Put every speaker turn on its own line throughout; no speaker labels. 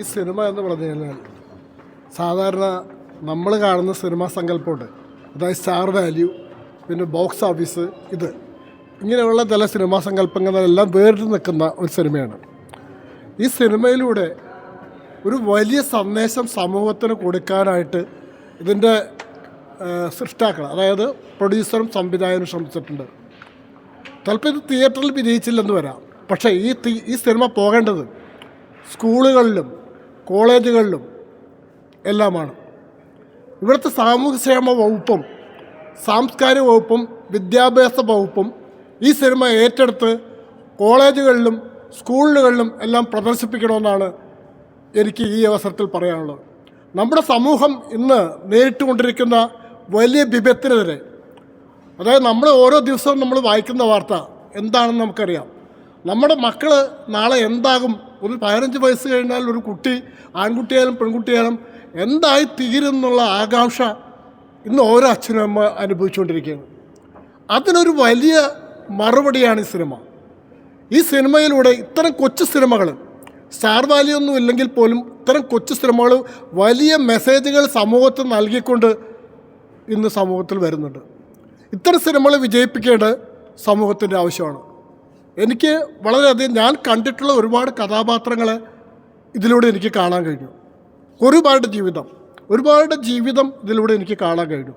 ഈ സിനിമ എന്ന് പറഞ്ഞു കഴിഞ്ഞാൽ സാധാരണ നമ്മൾ കാണുന്ന സിനിമാ സങ്കല്പമുണ്ട്. അതായത് സ്റ്റാർ വാല്യൂ പിന്നെ ബോക്സ് ഓഫീസ് ഇത്. ഇങ്ങനെയുള്ള ചില സിനിമാ സങ്കല്പങ്ങളെല്ലാം വേറിട്ട് നിൽക്കുന്ന ഒരു സിനിമയാണ്. ഈ സിനിമയിലൂടെ ഒരു വലിയ സന്ദേശം സമൂഹത്തിന് കൊടുക്കാനായിട്ട് ഇതിന്റെ സൃഷ്ടാക്കൾ അതായത് പ്രൊഡ്യൂസറും സംവിധായകനും ശ്രമിച്ചിട്ടുണ്ട്. ചിലപ്പോൾ ഇത് തിയേറ്ററിൽ വിജയിച്ചില്ലെന്ന് വരാം. പക്ഷേ ഈ ഈ സിനിമ പോകേണ്ടത് സ്കൂളുകളിലും കോളേജുകളിലും എല്ലാമാണ്. ഇവിടുത്തെ സാമൂഹ്യക്ഷേമ വകുപ്പും സാംസ്കാരിക വകുപ്പും വിദ്യാഭ്യാസ വകുപ്പും ഈ സിനിമ ഏറ്റെടുത്ത് കോളേജുകളിലും സ്കൂളുകളിലും എല്ലാം പ്രദർശിപ്പിക്കണമെന്നാണ് എനിക്ക് ഈ അവസരത്തിൽ പറയാനുള്ളത്. നമ്മുടെ സമൂഹം ഇന്ന് നേരിട്ടുകൊണ്ടിരിക്കുന്ന വലിയ വിപത്തിനെതിരെ അതായത് നമ്മൾ ഓരോ ദിവസവും നമ്മൾ വായിക്കുന്ന വാർത്ത എന്താണെന്ന് നമുക്കറിയാം. നമ്മുടെ മക്കൾ നാളെ എന്താകും ഒരു പതിനഞ്ച് വയസ്സ് കഴിഞ്ഞാൽ ഒരു കുട്ടി ആൺകുട്ടിയായാലും പെൺകുട്ടിയായാലും എന്തായി തീരുന്നുള്ള ആകാംക്ഷ ഇന്ന് ഓരോ അച്ഛനും അമ്മ അനുഭവിച്ചുകൊണ്ടിരിക്കുകയാണ്. അതിനൊരു വലിയ മറുപടിയാണ് ഈ സിനിമ. ഈ സിനിമയിലൂടെ ഇത്തരം കൊച്ചു സിനിമകൾ സ്റ്റാർ വാല്യൊന്നും ഇല്ലെങ്കിൽ പോലും ഇത്തരം കൊച്ചു സിനിമകൾ വലിയ മെസ്സേജുകൾ സമൂഹത്തിൽ നൽകിക്കൊണ്ട് ഇന്ന് സമൂഹത്തിൽ വരുന്നുണ്ട്. ഇത്തരം സിനിമകൾ വിജയിപ്പിക്കേണ്ടത് സമൂഹത്തിന്റെ ആവശ്യമാണ്. എനിക്ക് വളരെയധികം ഞാൻ കണ്ടിട്ടുള്ള ഒരുപാട് കഥാപാത്രങ്ങളെ ഇതിലൂടെ എനിക്ക് കാണാൻ കഴിഞ്ഞു. ഒരുപാട് ജീവിതം ഒരുപാട് ജീവിതം ഇതിലൂടെ എനിക്ക് കാണാൻ കഴിഞ്ഞു.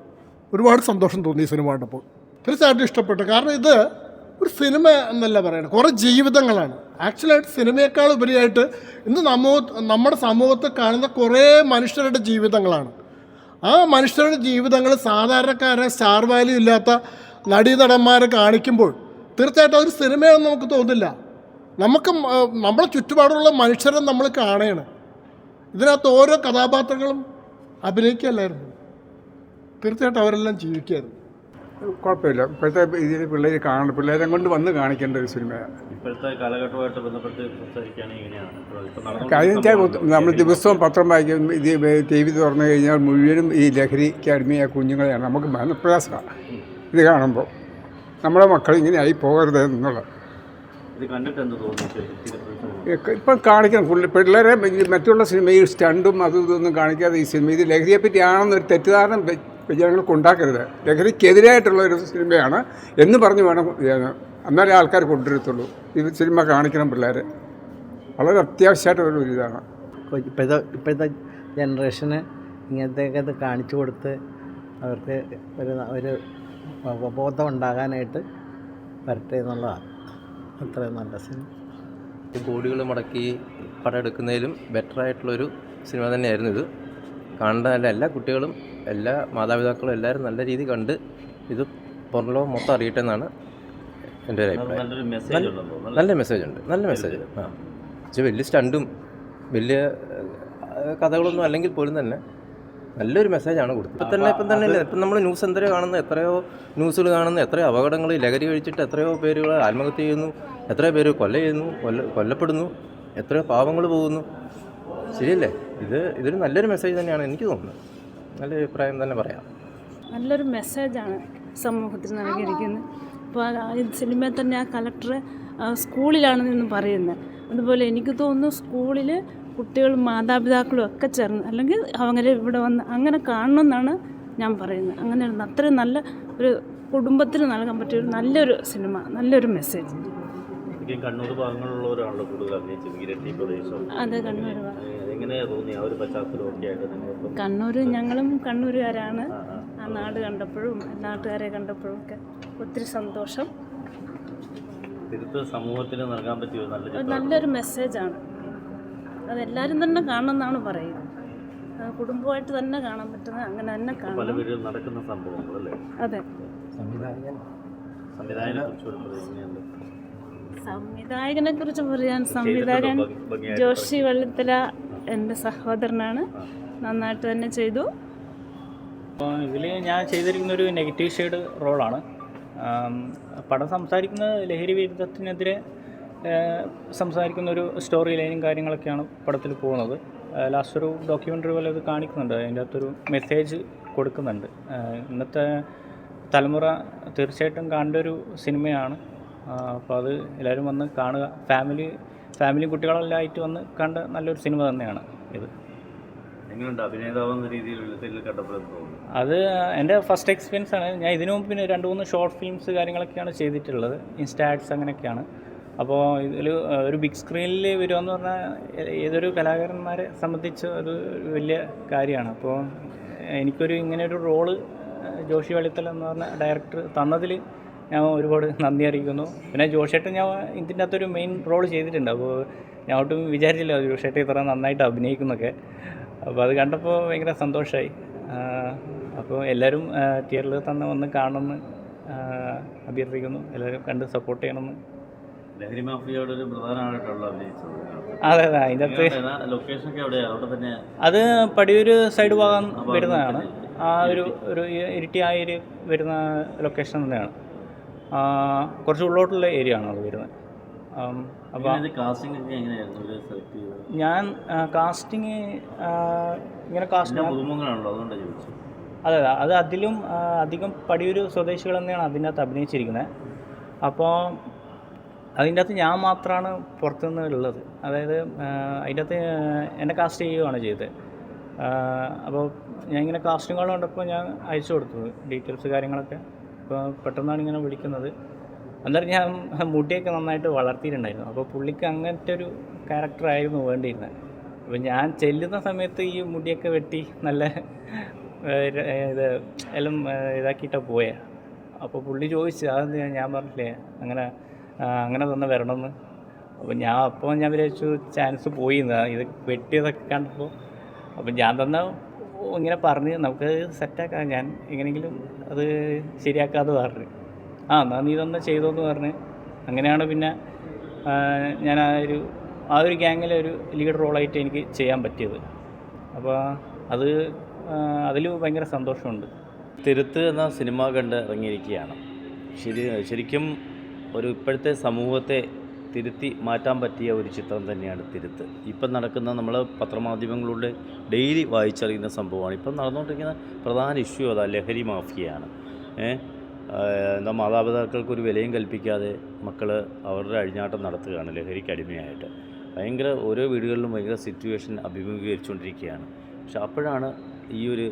ഒരുപാട് സന്തോഷം തോന്നി ഈ സിനിമ കണ്ടപ്പോൾ. തീർച്ചയായിട്ടും ഇഷ്ടപ്പെട്ടു. കാരണം ഇത് ഒരു സിനിമ എന്നല്ല പറയുന്നത് കുറേ ജീവിതങ്ങളാണ്. ആക്ച്വലായിട്ട് സിനിമയേക്കാൾ ഉപരിയായിട്ട് ഇന്ന് നമ്മ നമ്മുടെ സമൂഹത്തിൽ കാണുന്ന കുറേ മനുഷ്യരുടെ ജീവിതങ്ങളാണ്. ആ മനുഷ്യരുടെ ജീവിതങ്ങൾ സാധാരണക്കാരെ സ്റ്റാർ വാല്യൂ ഇല്ലാത്ത നടീനടന്മാരെ കാണിക്കുമ്പോൾ തീർച്ചയായിട്ടും അതൊരു സിനിമയാണെന്ന് നമുക്ക് തോന്നില്ല നമുക്ക് നമ്മുടെ നമ്മളെ ചുറ്റുപാടുള്ള മനുഷ്യരെ നമ്മൾ കാണുകയാണ്. ഇതിനകത്ത് ഓരോ കഥാപാത്രങ്ങളും അഭിനയിക്കുകയല്ലായിരുന്നു. തീർച്ചയായിട്ടും അവരെല്ലാം ജീവിക്കുകയായിരുന്നു.
കുഴപ്പമില്ല. ഇപ്പോഴത്തെ ഇതിൽ പിള്ളേർ കാണണം പിള്ളേരെ കൊണ്ട് വന്ന് കാണിക്കേണ്ട ഒരു സിനിമയാണ്
ഇപ്പോഴത്തെ കാലഘട്ടമായിട്ട് ബന്ധപ്പെട്ട്
നമ്മൾ ദിവസവും പത്രം വായിക്കും. ഇത് ടി വി തുറന്നു കഴിഞ്ഞാൽ മുഴുവനും ഈ ലഹരിക്ക് അടിമയായ കുഞ്ഞുങ്ങളെയാണ്. നമുക്ക് മനപ്രയാസമാണ്. ഇത് കാണുമ്പോൾ. നമ്മുടെ മക്കൾ ഇങ്ങനെ ആയി പോകരുത് എന്നുള്ളത്
ഇത് കണ്ടിട്ട് എന്ത് തോന്നുന്നു ശരിക്കും?
ഇപ്പം കാണിക്കണം. പുള്ളി പിള്ളേരെ മറ്റുള്ള സിനിമ ഈ സ്റ്റണ്ടും അതും ഇതൊന്നും കാണിക്കാതെ ഈ സിനിമ ഇത് ലഹരിയെ പറ്റിയാണെന്നൊരു തെറ്റിദ്ധാരണ ജനങ്ങൾക്ക് ഉണ്ടാക്കരുത്. ലഹരിക്കെതിരായിട്ടുള്ള ഒരു സിനിമയാണ് എന്ന് പറഞ്ഞ് വേണം. എന്നാലേ ആൾക്കാർ കൊണ്ടുവരത്തുള്ളൂ. ഈ സിനിമ കാണിക്കണം പിള്ളേരെ. വളരെ അത്യാവശ്യമായിട്ടുള്ള ഒരു ഇതാണ്.
ഇപ്പോഴത്തെ ഇപ്പോഴത്തെ ജനറേഷന് ഇങ്ങനത്തെയൊക്കെ കാണിച്ചു കൊടുത്ത് അവർക്ക് ഒരു ഒരു അവബോധം ഉണ്ടാകാനായിട്ട് വരട്ടെ എന്നുള്ളതാണ്. അത്രയും നല്ല സിനിമ.
കോടികൾ മുടക്കി പടം എടുക്കുന്നതിലും ബെറ്റർ ആയിട്ടുള്ളൊരു സിനിമ തന്നെയായിരുന്നു ഇത്. കാണേണ്ട നല്ല എല്ലാ കുട്ടികളും എല്ലാ മാതാപിതാക്കളും എല്ലാവരും നല്ല രീതിയിൽ കണ്ട് ഇത് പുറംലോകം മൊത്തം അറിയട്ടെ എന്നാണ് എന്റെ ഒരു അഭിപ്രായം.
നല്ലൊരു മെസ്സേജ് ഉണ്ടെന്ന് തോന്നുന്നു
നല്ല മെസ്സേജ് ഉണ്ട് നല്ല മെസ്സേജ് ആ. പക്ഷേ വലിയ സ്റ്റണ്ടും വലിയ കഥകളൊന്നും അല്ലെങ്കിൽ പോലും തന്നെ നല്ലൊരു മെസ്സേജാണ് കൊടുത്തത്. ഇപ്പം തന്നെ ഇപ്പം തന്നെ ഇപ്പം നമ്മൾ ന്യൂസ് എന്തരയോ കാണുന്ന. എത്രയോ ന്യൂസുകൾ കാണുന്ന. എത്രയോ അപകടങ്ങൾ ലഹരി കഴിച്ചിട്ട് എത്രയോ പേരുകൾ ആത്മഹത്യ ചെയ്യുന്നു. എത്രയോ പേര് കൊല്ല ചെയ്യുന്നു കൊല്ല കൊല്ലപ്പെടുന്നു. എത്രയോ പാവങ്ങൾ പോകുന്നു. ശരിയല്ലേ? ഇത് ഇതൊരു നല്ലൊരു മെസ്സേജ് തന്നെയാണ് എനിക്ക് തോന്നുന്നത്. നല്ല അഭിപ്രായം തന്നെ പറയാം.
നല്ലൊരു മെസ്സേജാണ് സമൂഹത്തിൽ നൽകിയിരിക്കുന്നത്. ഇപ്പോൾ സിനിമയിൽ തന്നെ ആ കളക്ടർ സ്കൂളിലാണ് നിന്ന് പറയുന്നത്. അതുപോലെ എനിക്ക് തോന്നുന്നു സ്കൂളിൽ കുട്ടികളും മാതാപിതാക്കളും ഒക്കെ ചേർന്ന് അല്ലെങ്കിൽ അവരെ ഇവിടെ വന്ന് അങ്ങനെ കാണണമെന്നാണ് ഞാൻ പറയുന്നത്. അങ്ങനെ അത്രയും നല്ല ഒരു കുടുംബത്തിന് നൽകാൻ പറ്റിയ ഒരു നല്ലൊരു സിനിമ നല്ലൊരു മെസ്സേജ്
ശരിക്കും കണ്ണൂർ ഭാഗങ്ങളിലുള്ളവരാണല്ലോ കൂടുതൽ അഭിനയിച്ചത് ഇരട്ടി പ്രദേശം.
അത് കണ്ണൂർ കണ്ണൂർ ഞങ്ങളും കണ്ണൂരുകാരാണ്. ആ നാട് കണ്ടപ്പോഴും നാട്ടുകാരെ കണ്ടപ്പോഴും ഒക്കെ ഒത്തിരി സന്തോഷം.
സമൂഹത്തിന് നൽകാൻ പറ്റിയ
നല്ലൊരു മെസ്സേജാണ് അതെല്ലാവരും തന്നെ കാണണമെന്നാണ് പറയുന്നത് കുടുംബമായിട്ട് തന്നെ കാണാൻ പറ്റുന്ന അങ്ങനെ തന്നെ
പല
കാണണം
നടക്കുന്ന സംഭവങ്ങളല്ലേ?
അതെ.
സംവിധായകനെ കുറിച്ച്
പറയാൻ സംവിധായകൻ ജോഷി വെള്ളത്തില എന്റെ സഹോദരനാണ്. നന്നായിട്ട് തന്നെ ചെയ്തു.
ഇതിൽ ഞാൻ ചെയ്തിരിക്കുന്ന ഒരു നെഗറ്റീവ് ഷെയ്ഡ് റോളാണ്. പടം സംസാരിക്കുന്നത് ലഹരി വിരുദ്ധത്തിനെതിരെ സംസാരിക്കുന്ന ഒരു സ്റ്റോറി ലൈനും കാര്യങ്ങളൊക്കെയാണ് പടത്തിൽ പോകുന്നത്. ലാസ്റ്റ് ഒരു ഡോക്യുമെന്ററി പോലെ ഇത് കാണിക്കുന്നുണ്ട്. അതിന്റെ അകത്തൊരു മെസ്സേജ് കൊടുക്കുന്നുണ്ട്. ഇന്നത്തെ തലമുറ തീർച്ചയായിട്ടും കാണേണ്ട ഒരു സിനിമയാണ് അപ്പോൾ അത് എല്ലാവരും വന്ന് കാണുക. ഫാമിലി ഫാമിലി കുട്ടികളെല്ലാം ആയിട്ട് വന്ന് കണ്ട നല്ലൊരു സിനിമ തന്നെയാണ് ഇത്. അത് എന്റെ ഫസ്റ്റ് എക്സ്പീരിയൻസ് ആണ്. ഞാൻ ഇതിനു മുമ്പ് പിന്നെ രണ്ട് മൂന്ന് ഷോർട്ട് ഫിലിംസ് കാര്യങ്ങളൊക്കെയാണ് ചെയ്തിട്ടുള്ളത്. ഇൻസ്റ്റാറ്റ്സ് അങ്ങനെയൊക്കെയാണ്. അപ്പോൾ ഇതിൽ ഒരു ബിഗ് സ്ക്രീനിൽ വരുമെന്ന് പറഞ്ഞാൽ ഏതൊരു കലാകാരന്മാരെ സംബന്ധിച്ച് ഒരു വലിയ കാര്യമാണ്. അപ്പോൾ എനിക്കൊരു ഇങ്ങനെയൊരു റോൾ ജോഷി വെളിത്തൽ എന്ന് പറഞ്ഞ ഡയറക്ടർ തന്നതിൽ ഞാൻ ഒരുപാട് നന്ദി അറിയിക്കുന്നു. പിന്നെ ജോഷേട്ടൻ ഞാൻ ഇതിന്റെ അകത്തൊരു മെയിൻ റോൾ ചെയ്തിട്ടുണ്ട്. അപ്പോൾ ഞാൻ ഒട്ടും വിചാരിച്ചില്ല ജോഷേട്ടൻ ഇത്ര നന്നായിട്ട് അഭിനയിക്കുന്നൊക്കെ. അപ്പോൾ അത് കണ്ടപ്പോൾ ഭയങ്കര സന്തോഷമായി അപ്പോൾ എല്ലാവരും തിയേറ്ററിൽ തന്നെ വന്ന് കാണണമെന്ന് അഭ്യർത്ഥിക്കുന്നു. എല്ലാവരും കണ്ട് സപ്പോർട്ട് ചെയ്യണമെന്ന്.
ലഹരി മാഫിയയുടെ ഒരു പ്രധാനമായിട്ടുള്ള അഭിനയിച്ചത്.
അതെ അതെ അതിനകത്ത്
ലൊക്കേഷൻ ഒക്കെ എവിടെയാണ് അവിടെ തന്നെ
അത് പടിയൂർ സൈഡ് ഭാഗം വരുന്നതാണ്. ആ ഒരു ഒരു ഇരിട്ടി ആ ഏരിയ വരുന്ന ലൊക്കേഷൻ തന്നെയാണ്. കുറച്ച് ഉള്ളോട്ടുള്ള ഏരിയ ആണ് അത് വരുന്നത്. അപ്പോൾ
അപ്പോൾ കാസ്റ്റിംഗ് ഒക്കെ എങ്ങനെയായിരുന്നു? സെലക്ട് ചെയ്തത്?
ഞാൻ കാസ്റ്റിങ് ഇങ്ങനെ കാസ്റ്റിംഗ്
പുതുമുഖങ്ങളാണല്ലോ അതുകൊണ്ടാണ് ചോദിച്ചത്.
അതെ അതെ അത് അതിലും അധികം പടിയൂർ സ്വദേശികൾ തന്നെയാണ് അതിനകത്ത് അഭിനയിച്ചിരിക്കുന്നത്. അപ്പോൾ അതിന്റെ അകത്ത് ഞാൻ മാത്രമാണ് പുറത്തുനിന്ന് ഉള്ളത്. അതായത് അതിന്റെ അകത്ത് എന്നെ കാസ്റ്റ് ചെയ്യുകയാണ് ചെയ്തത്. അപ്പോൾ ഞാൻ ഇങ്ങനെ കാസ്റ്റിംഗ് കോൾ കണ്ടപ്പോൾ ഞാൻ അയച്ചു കൊടുത്തു ഡീറ്റെയിൽസ് കാര്യങ്ങളൊക്കെ. അപ്പോൾ പെട്ടെന്നാണ് ഇങ്ങനെ വിളിക്കുന്നത്. അന്നേരം ഞാൻ മുടിയൊക്കെ നന്നായിട്ട് വളർത്തിയിട്ടുണ്ടായിരുന്നു. അപ്പോൾ പുള്ളിക്ക് അങ്ങനത്തെ ഒരു ക്യാരക്ടറായിരുന്നു വേണ്ടിയിരുന്നത് അപ്പോൾ ഞാൻ ചെല്ലുന്ന സമയത്ത് ഈ മുടിയൊക്കെ വെട്ടി നല്ല ഇത് എല്ലാം ഇതാക്കിയിട്ടാണ് പോയത് അപ്പോൾ പുള്ളി ചോദിച്ചു അതെന്ത് ഞാൻ പറഞ്ഞില്ലേ അങ്ങനെ അങ്ങനെ തന്നെ വരണമെന്ന്. അപ്പോൾ ഞാൻ അപ്പോൾ ഞാൻ വിചാരിച്ചു ചാൻസ് പോയി. ഇത് വെട്ടിയതൊക്കെ കണ്ടപ്പോൾ അപ്പം ഞാൻ തന്നെ ഇങ്ങനെ പറഞ്ഞ് നമുക്ക് സെറ്റാക്കാം ഞാൻ എങ്ങനെയെങ്കിലും അത് ശരിയാക്കാതെ പറഞ്ഞു. ആ എന്നാൽ നീ തന്നെ ചെയ്തോന്ന് പറഞ്ഞ്. അങ്ങനെയാണ് പിന്നെ ഞാൻ ആ ഒരു ആ ഒരു ഗ്യാങ്ങിലെ ഒരു ലീഡ് റോളായിട്ട് എനിക്ക് ചെയ്യാൻ പറ്റിയത്. അപ്പോൾ അത് അതിൽ ഭയങ്കര സന്തോഷമുണ്ട്.
തിരുത്ത് എന്ന സിനിമ കണ്ട് ഇറങ്ങിയിരിക്കുകയാണ്. ശരി ശരിക്കും ഒരു ഇപ്പോഴത്തെ സമൂഹത്തെ തിരുത്തി മാറ്റാൻ പറ്റിയ ഒരു ചിത്രം തന്നെയാണ് തിരുത്ത്. ഇപ്പം നടക്കുന്ന നമ്മൾ പത്രമാധ്യമങ്ങളിലൂടെ ഡെയിലി വായിച്ചറിയുന്ന സംഭവമാണ്. ഇപ്പം നടന്നുകൊണ്ടിരിക്കുന്ന പ്രധാന ഇഷ്യൂ അതാ ലഹരി മാഫിയയാണ്. എന്താ മാതാപിതാക്കൾക്ക് ഒരു വിലയും കൽപ്പിക്കാതെ മക്കൾ അവരുടെ അഴിഞ്ഞാട്ടം നടത്തുകയാണ് ലഹരിക്ക് അടിമയായിട്ട്. ഭയങ്കര ഓരോ വീടുകളിലും ഭയങ്കര സിറ്റുവേഷൻ അഭിമുഖീകരിച്ചുകൊണ്ടിരിക്കുകയാണ്. പക്ഷെ അപ്പോഴാണ് ഈ ഒരു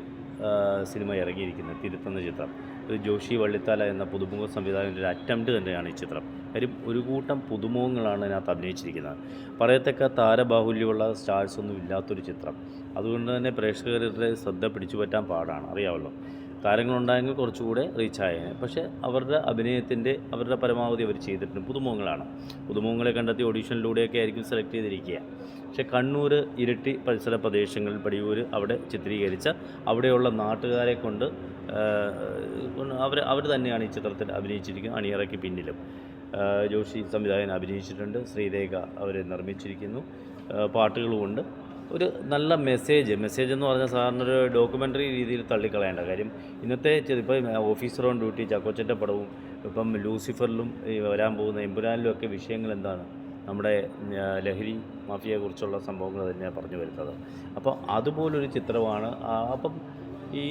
സിനിമ ഇറങ്ങിയിരിക്കുന്നത് തിരുത്തുന്ന ചിത്രം. ഒരു ജോഷി വള്ളിത്താല എന്ന പുതുമുഖ സംവിധായകന്റെ ഒരു അറ്റംപ്റ്റ് തന്നെയാണ് ഈ ചിത്രം. കാര്യം ഒരു കൂട്ടം പുതുമുഖങ്ങളാണ് ഇതിനകത്ത് അഭിനയിച്ചിരിക്കുന്നത്. പറയത്തക്ക താരബാഹുല്യമുള്ള സ്റ്റാർസ് ഒന്നും ഇല്ലാത്തൊരു ചിത്രം. അതുകൊണ്ട് തന്നെ പ്രേക്ഷകരുടെ ശ്രദ്ധ പിടിച്ചു പറ്റാൻ പാടാണ്. അറിയാമല്ലോ. താരങ്ങളുണ്ടായെങ്കിൽ കുറച്ചുകൂടെ റീച്ചായേനെ പക്ഷേ അവരുടെ അഭിനയത്തിന്റെ അവരുടെ പരമാവധി അവർ ചെയ്തിട്ടുണ്ട്. പുതുമുഖങ്ങളാണ്. പുതുമുഖങ്ങളെ കണ്ടെത്തി ഓഡീഷനിലൂടെയൊക്കെ ആയിരിക്കും സെലക്ട് ചെയ്തിരിക്കുക. പക്ഷേ കണ്ണൂർ ഇരട്ടി പരിസര പ്രദേശങ്ങളിൽ പടിയൂർ അവിടെ ചിത്രീകരിച്ച അവിടെയുള്ള നാട്ടുകാരെ കൊണ്ട് അവർ അവർ തന്നെയാണ് ഈ ചിത്രത്തിൽ അഭിനയിച്ചിരിക്കുന്നത് അണിയറയ്ക്ക് പിന്നിലും. ജോഷി സംവിധായകൻ അഭിനയിച്ചിട്ടുണ്ട് ശ്രീരേഖ അവർ നിർമ്മിച്ചിരിക്കുന്നു. പാട്ടുകളുമുണ്ട്. ഒരു നല്ല മെസ്സേജ് മെസ്സേജ് എന്ന് പറഞ്ഞാൽ സാറിന് ഒരു ഡോക്യുമെന്ററി രീതിയിൽ തള്ളിക്കളയേണ്ട കാര്യം. ഇന്നത്തെ ഇപ്പം ഓഫീസർ ഓൺ ഡ്യൂട്ടി ചക്കോച്ചന്റെ പടവും ഇപ്പം ലൂസിഫറിലും ഈ വരാൻ പോകുന്ന എമ്പുരാനിലും ഒക്കെ വിഷയങ്ങൾ എന്താണ്? നമ്മുടെ ലഹരി മാഫിയയെക്കുറിച്ചുള്ള സംഭവങ്ങൾ തന്നെയാണ് പറഞ്ഞു വരുന്നത്. അപ്പോൾ അതുപോലൊരു ചിത്രമാണ് അപ്പം ഈ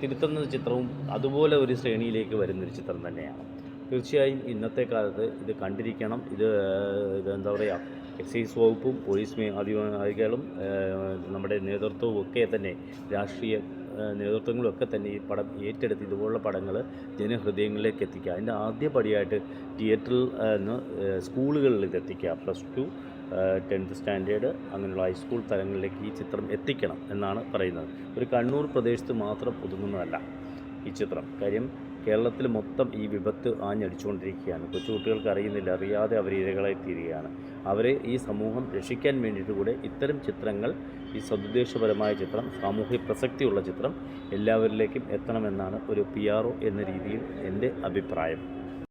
തിരുത്തുന്ന ചിത്രവും അതുപോലെ ഒരു ശ്രേണിയിലേക്ക് വരുന്നൊരു ചിത്രം തന്നെയാണ്. തീർച്ചയായും ഇന്നത്തെ കാലത്ത് ഇത് കണ്ടിരിക്കണം. ഇത് ഇതെന്താ പറയുക എക്സൈസ് വകുപ്പും പോലീസ് അധികാരികളും നമ്മുടെ നേതൃത്വവും ഒക്കെ തന്നെ രാഷ്ട്രീയ നേതൃത്വങ്ങളൊക്കെ തന്നെ ഈ പടം ഏറ്റെടുത്ത് ഇതുപോലുള്ള പടങ്ങൾ ജനഹൃദയങ്ങളിലേക്ക് എത്തിക്കുക. അതിന്റെ ആദ്യ പടിയായിട്ട് തിയേറ്ററിൽ നിന്ന് സ്കൂളുകളിൽ ഇത് എത്തിക്കുക പ്ലസ് ടു ടെൻത്ത് സ്റ്റാൻഡേർഡ് അങ്ങനെയുള്ള ഹൈസ്കൂൾ തലങ്ങളിലേക്ക് ഈ ചിത്രം എത്തിക്കണം എന്നാണ് പറയുന്നത്. ഒരു കണ്ണൂർ പ്രദേശത്ത് മാത്രം ഒതുങ്ങുന്നതല്ല ഈ ചിത്രം. കാര്യം കേരളത്തിൽ മൊത്തം ഈ വിപത്ത് ആഞ്ഞടിച്ചുകൊണ്ടിരിക്കുകയാണ്. കൊച്ചുകുട്ടികൾക്ക് അറിയുന്നില്ല അറിയാതെ അവർ ഇരകളായി തീരുകയാണ്. അവരെ ഈ സമൂഹം രക്ഷിക്കാൻ വേണ്ടിയിട്ട് കൂടെ ഇത്തരം ചിത്രങ്ങൾ ഈ സദുദ്ദേശപരമായ ചിത്രം സാമൂഹ്യ പ്രസക്തിയുള്ള ചിത്രം എല്ലാവരിലേക്കും എത്തണമെന്നാണ് ഒരു പി എന്ന രീതിയിൽ എന്റെ അഭിപ്രായം.